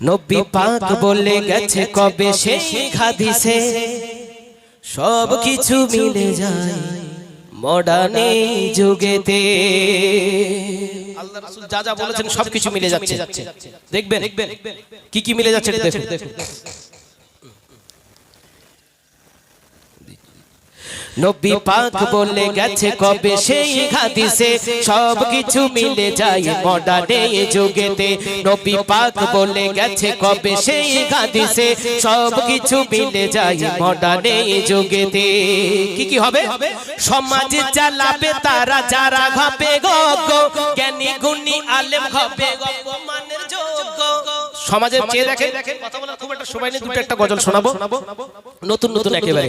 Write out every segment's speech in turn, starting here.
নবী পাক বলে গেছে কবে সেই হাদিসে? সব কিছু মিলে যায় মডার্নে যুগেতে। আল্লাহ রাসূল যা যা বলেছেন সব কিছু মিলে যাচ্ছে। দেখবেন? কি কি মিলে যাচ্ছে? দেখুন। নবী পাক বলে গেছে কবে সেই হাদিসে সব কিছু মিলে যায় মডার্নে যুগেতে। নবী পাক বলে গেছে কবে সেই হাদিসে সব কিছু মিলে যায় মডার্নে যুগেতে। কি কি হবে? সমাজ চালাবে তারা যারা হবে গগ জ্ঞানী গুণী আলেম অপমানের যোগ্য সমাজের চেয়ে দেখে কথা বলার খুব একটা সময় নেই দুটো একটা গজল শোনাবো। নতুন নতুন একেবারে।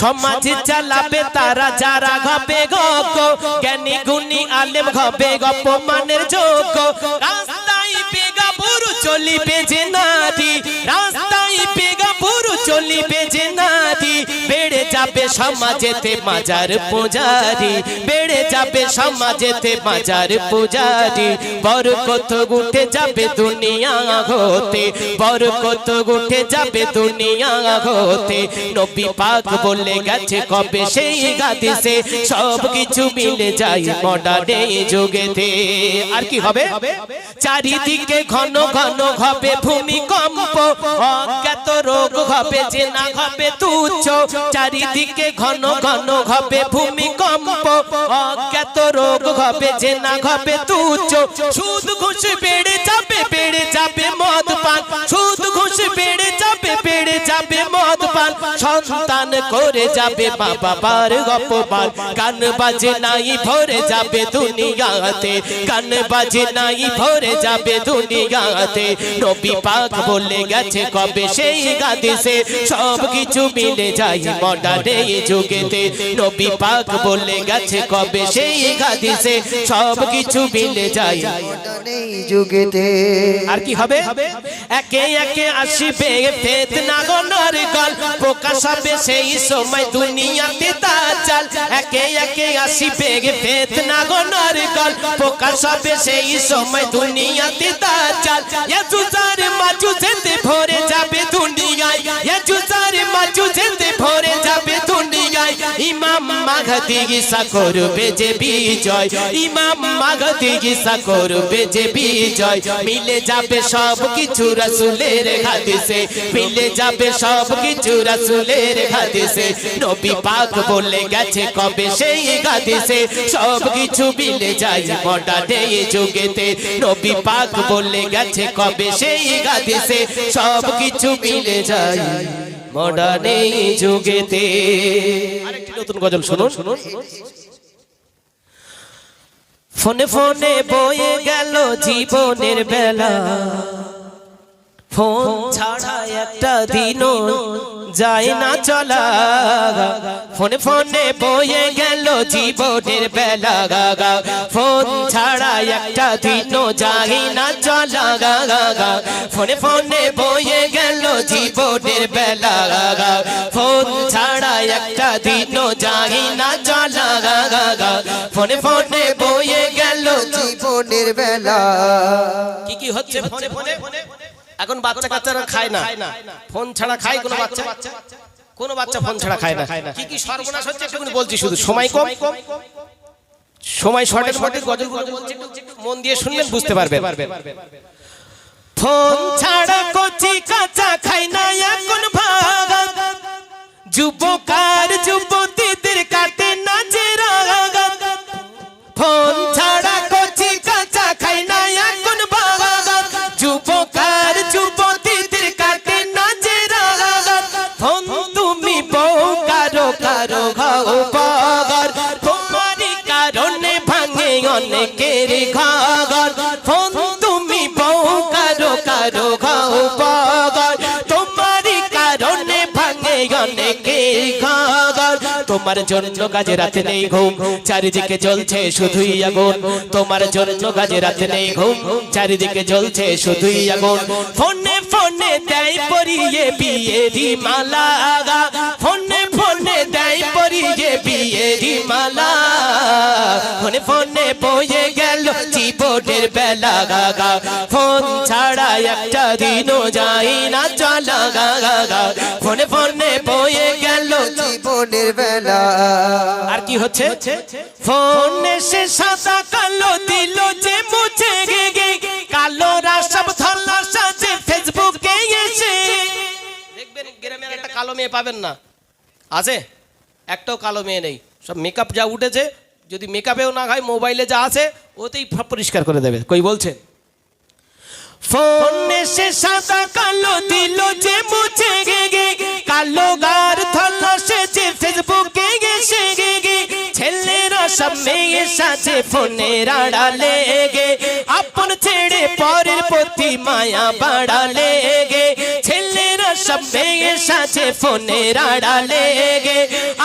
সমাজ চালাবে তারা যারা হবে গগ জ্ঞানী গুণী আলেম হবে অপমানের যোগ্য। রাস্তায় বেগা বুড়ো চলিবে যে নারী রাস্তায় বেগা বুড়ো চলিবে যে নারী। বেড়ে যাবে সমাজেতে মাজার পূজারি বেড়ে যাবে সমাজেতে মাজার পূজারি। বরকত উঠে যাবে দুনিয়া হতে বরকত উঠে যাবে দুনিয়া হতে নবী পাক বলে গেছে, কবে সেই গাদিসে? সব কিছু মিলে যায় মডার্নে যুগেতে। আর কি হবে? চারিদিকে ঘন ঘন হবে ভূমিকম্প। অজ্ঞাত রোগ হবে যে না হবে তুচ্ছ। চারিদিকে ঘন ঘন হবে ভূমিকম্প। অজ্ঞাত রোগ হবে যে না হবে, তুচ্ছ। সুদ ঘুষ বেড়ে যাবে বেড়ে যাবে মদ পান। সুদ ঘুষ বেড়ে যাবে বেড়ে যাবে মদ পান। সন্তান করে যাবে বাবা বার গপবার গান বাজে নাই ভরে যাবে দুনিয়াতে। গান বাজে নাই ভরে যাবে দুনিয়াতে। নবী পাক বলে গেছে কবে সেই গাদিসে সব কিছু মিলে যায় মডার্নে যুগেতে। নবী পাক বলে গেছে কবে সেই গাদিসে সব কিছু মিলে যায় নেই যুগেতে। আর কি হবে? একে একে আসিবে ফেতনা গণর গল প্রকাশ হবে সেই সময় দুনিয়াতে তাজাল একে একে আসিবে ফেতনা গণর গল প্রকাশ হবে সেই সময় দুনিয়াতে তাজাল ইয়াজুজার মাজু যেতে ভরে যাবে দুনিয়ায়। ইয়াজুজার মাজু যেতে ভরে মাঘদি গিসা করবে যে বিজয়। ইমাম মাঘদি গিসা করবে যে বিজয়। মিলে যাবে সব কিছু রসুলের হাদিসে। মিলে যাবে সব কিছু রসুলের হাদিসে। নবী পাক বলে গেছে কবে সেই হাদিসে। সব কিছু মিলে যায় মডার্নে যুগেতে। নবী পাক বলে গেছে কবে সেই হাদিসে। সব কিছু মিলে যায় মডার্নে যুগেতে। নতুন গজল শুনুন। শুনুন ফোনে ফোনে বয়ে গেল জীবনের বেলা। ফোন ছাড়া একটা দিনও যায় না চলা। ফোনে ফোনে বয়ে গেল জীবনের বেলা। গাগা ফোন ছাড়া একটা দিনও যায় না চলা। গাগা ফোনে ফোনে বয়ে গেল জীবনের বেলা। গাগা ফোন ছাড়া একটা দিনও যায় না চলা। গাগা ফোনে ফোনে বয়ে গেল জীবনের বেলা। কি কি হচ্ছে? ফোনে ফোনে এখন বাচ্চা কাচ্চারা খায় না। ফোন ছাড়া খায় কোনো বাচ্চা। কোনো বাচ্চা। ফোন ছাড়া খায় না। কি কি সর্বনাশ হচ্ছে একটু বলছি শুধু। সময় কম। সময় শর্টের মধ্যে গজল বলছি মন দিয়ে শুনলেন বুঝতে পারবে ফোন ছাড়া তোমার জন্য কাজে রাতে নেই ঘুম, চারিদিকে জ্বলছে শুধুই আগুন। তোমার জন্য কাজে রাতে নেই ঘুম, চারিদিকে জ্বলছে শুধুই আগুন। ফোনে ফোনে দেয় পরিয়ে বিয়ে মালা ফোনে ফোনে দেয় পরিয়ে বিয়ে মালা ফোনে ফোনে বয়ে গেল জীবনের বেলা গাগা ফোন ছাড়া একটা দিনও যাই না, চলা গাগা গা ফোনে ফোনে বয়ে গেল জীবনের বেলা। আর কি হচ্ছে? ফোন এসে সাদা কালো দিল যে মুছে গে গে কালো সব ধরলা সাজে ফেসবুকে এসে। দেখবেন গ্রামে একটা কালো মেয়ে পাবেন না। আছে? একটাও কালো মেয়ে নেই। সব মেকআপ যা উঠেছে যদি মেকআপেও না হয় মোবাইলে যা আছে, ওতেই পরিষ্কার করে দেবে। কই বলছেন? ফোন এসে সাদা কালো দিল যে মুছে গে গে কালো গার ধরল সেজে ফেসবুকে গেছে গে গে। ছেলেরা সব মেয়ে সাজে ফোনের আড়ালে গে। আপন ছেড়ে পরের প্রতি মায়া বাড়ালে গে। মেয়ে সাজে ফোনের আড়ালে গে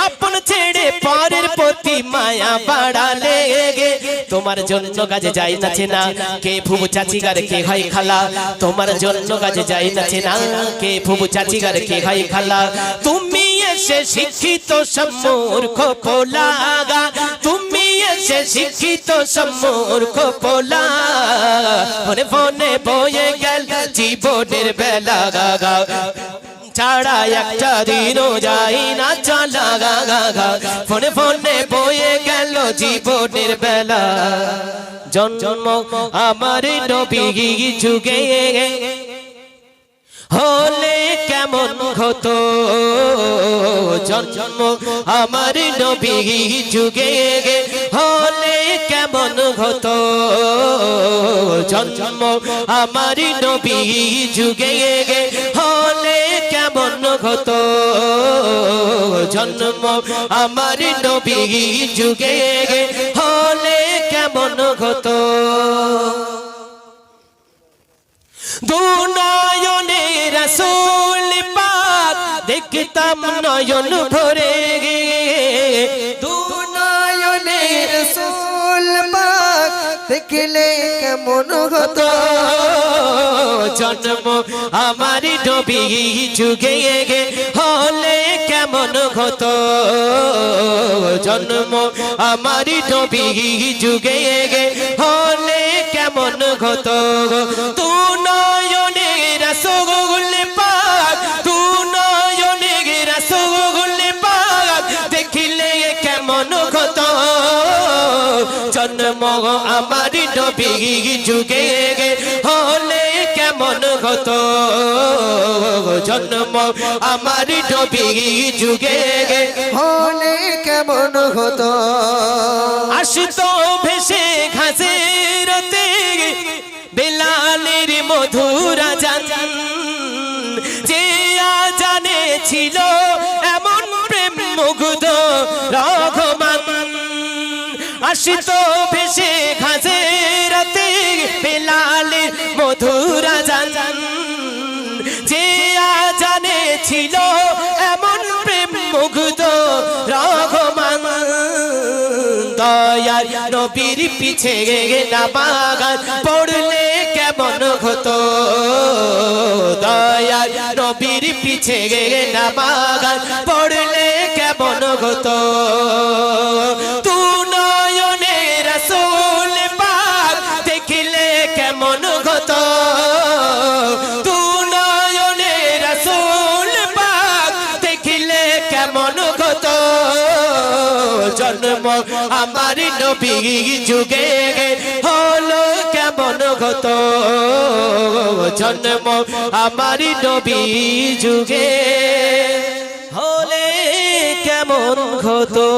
আপন ছেড়ে পরের প্রতি মায়া বাড়ালে গে তোমার জন্য কাজে যাই নাচে না কে ফুবু চাচিগার, কে হয় খালা। তোমার জন্য কাজে যাই নাচে না কে ফুবু চাচিগার, কে হয় খালা। তুমি এসে শিক্ষিত সম্মূর্খ পোলাগা। তুমি এসে শিক্ষিত সম্মূর্খ পোলা। ফোনে বয়ে গেল জীবনের বেলা গাগা। ছাড়া একটা দিনও যাই না, চলা গা গা গা। ফোনে ফোনে বয়ে গেল জীবনের বেলা। জন্ম আমার নবী যুগে। হলে কেমন হতো? জন্ম আমার নবী যুগে। হলে কেমন হতো? জন্ম আমার নবী যুগে। হতো জন্ম আমার নবী যুগে হলে কেমন হতো? দুনয়নে রসুল পাক দেখতাম নয়ন ভরে গে। নয়নে রসুল পাক দেখলে কেমন হতো? জন্ম আমার নবী যুগে গে হলে কেমন হতো? জন্ম আমার নবী যুগে গে হলে কেমন হতো? তু নয়নে রসগোল পাক, তু নয়নে রসগোল পাক, দেখিলে কেমন হতো? জন্ম আমার নবী যুগে গে হতো জন্ম আমার নবী যুগে। হলে কেমন হতো? আসতো ভেসে ঘাসেরতে বেলালের মধুরা জান যে জানে ছিল এমন প্রেম মুগ্ধ রঘমান আসতো ভেসে ছিল এমন প্রেম মুগ্ধ রঘমান দয়ার নবীর পিছে না বাগান পড়লে কেমন হতো? দয়ার নবীর পিছে না বাগান পড়লে কেমন হতো? জন্ম আমার নবী যুগে হলো কেমন গত জন্ম আমার নবী যুগে হলে কেমন হতো?